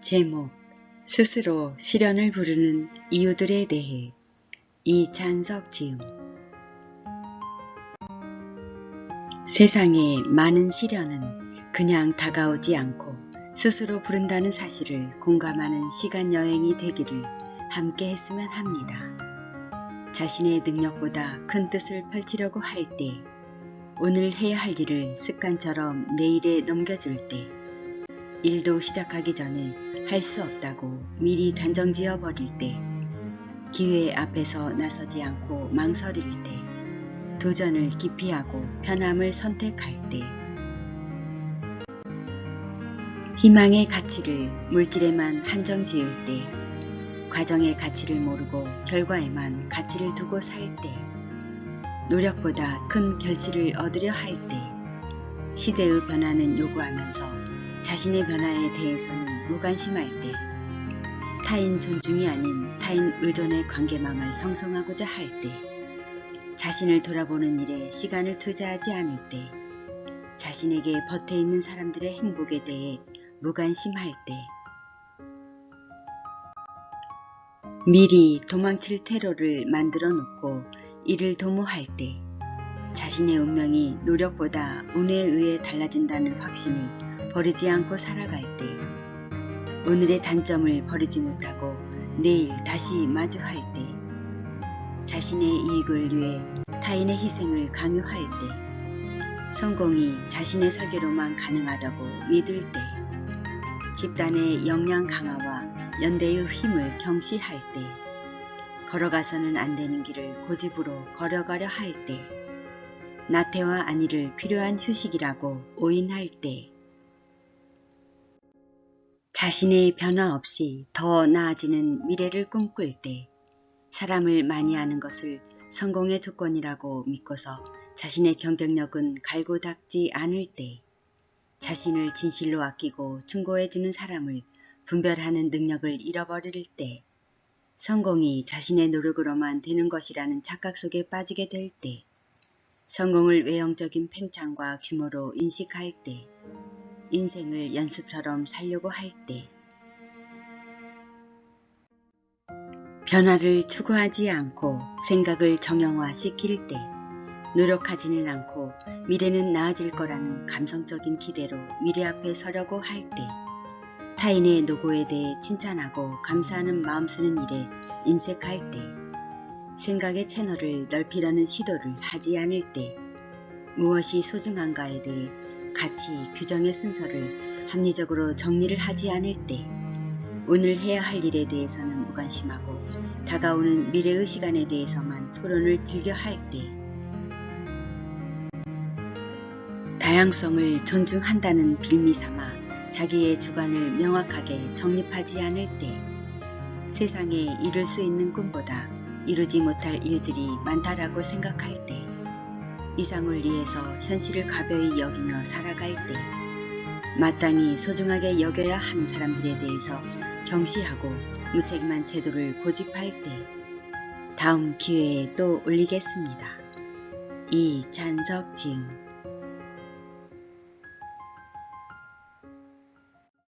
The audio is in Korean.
제목 스스로 시련을 부르는 이유들에 대해 이찬석 지음 세상에 많은 시련은 그냥 다가오지 않고 스스로 부른다는 사실을 공감하는 시간 여행이 되기를 함께 했으면 합니다. 자신의 능력보다 큰 뜻을 펼치려고 할 때, 오늘 해야 할 일을 습관처럼 내일에 넘겨줄 때, 일도 시작하기 전에 할 수 없다고 미리 단정지어 버릴 때, 기회 앞에서 나서지 않고 망설일 때, 도전을 기피하고 편함을 선택할 때, 희망의 가치를 물질에만 한정 지을 때, 과정의 가치를 모르고 결과에만 가치를 두고 살 때, 노력보다 큰 결실을 얻으려 할 때, 시대의 변화는 요구하면서 자신의 변화에 대해서는 무관심할 때, 타인 존중이 아닌 타인 의존의 관계망을 형성하고자 할 때, 자신을 돌아보는 일에 시간을 투자하지 않을 때, 자신에게 버텨 있는 사람들의 행복에 대해 무관심할 때, 미리 도망칠 퇴로를 만들어 놓고 이를 도모할 때, 자신의 운명이 노력보다 운에 의해 달라진다는 확신을 버리지 않고 살아갈 때, 오늘의 단점을 버리지 못하고 내일 다시 마주할 때, 자신의 이익을 위해 타인의 희생을 강요할 때, 성공이 자신의 설계로만 가능하다고 믿을 때, 집단의 역량 강화와 연대의 힘을 경시할 때, 걸어가서는 안 되는 길을 고집으로 걸어가려 할 때, 나태와 안위를 필요한 휴식이라고 오인할 때, 자신의 변화 없이 더 나아지는 미래를 꿈꿀 때, 사람을 많이 아는 것을 성공의 조건이라고 믿고서 자신의 경쟁력은 갈고 닦지 않을 때, 자신을 진실로 아끼고 충고해주는 사람을 분별하는 능력을 잃어버릴 때, 성공이 자신의 노력으로만 되는 것이라는 착각 속에 빠지게 될 때, 성공을 외형적인 팽창과 규모로 인식할 때, 인생을 연습처럼 살려고 할 때, 변화를 추구하지 않고 생각을 정형화시킬 때, 노력하지는 않고 미래는 나아질 거라는 감성적인 기대로 미래 앞에 서려고 할 때, 타인의 노고에 대해 칭찬하고 감사하는 마음 쓰는 일에 인색할 때, 생각의 채널을 넓히려는 시도를 하지 않을 때, 무엇이 소중한가에 대해 가치, 규정의 순서를 합리적으로 정리를 하지 않을 때, 오늘 해야 할 일에 대해서는 무관심하고 다가오는 미래의 시간에 대해서만 토론을 즐겨 할 때, 다양성을 존중한다는 빌미 삼아 자기의 주관을 명확하게 정립하지 않을 때, 세상에 이룰 수 있는 꿈보다 이루지 못할 일들이 많다라고 생각할 때, 이상을 위해서 현실을 가벼이 여기며 살아갈 때, 마땅히 소중하게 여겨야 하는 사람들에 대해서 경시하고 무책임한 태도를 고집할 때, 다음 기회에 또 올리겠습니다. 이찬석 지음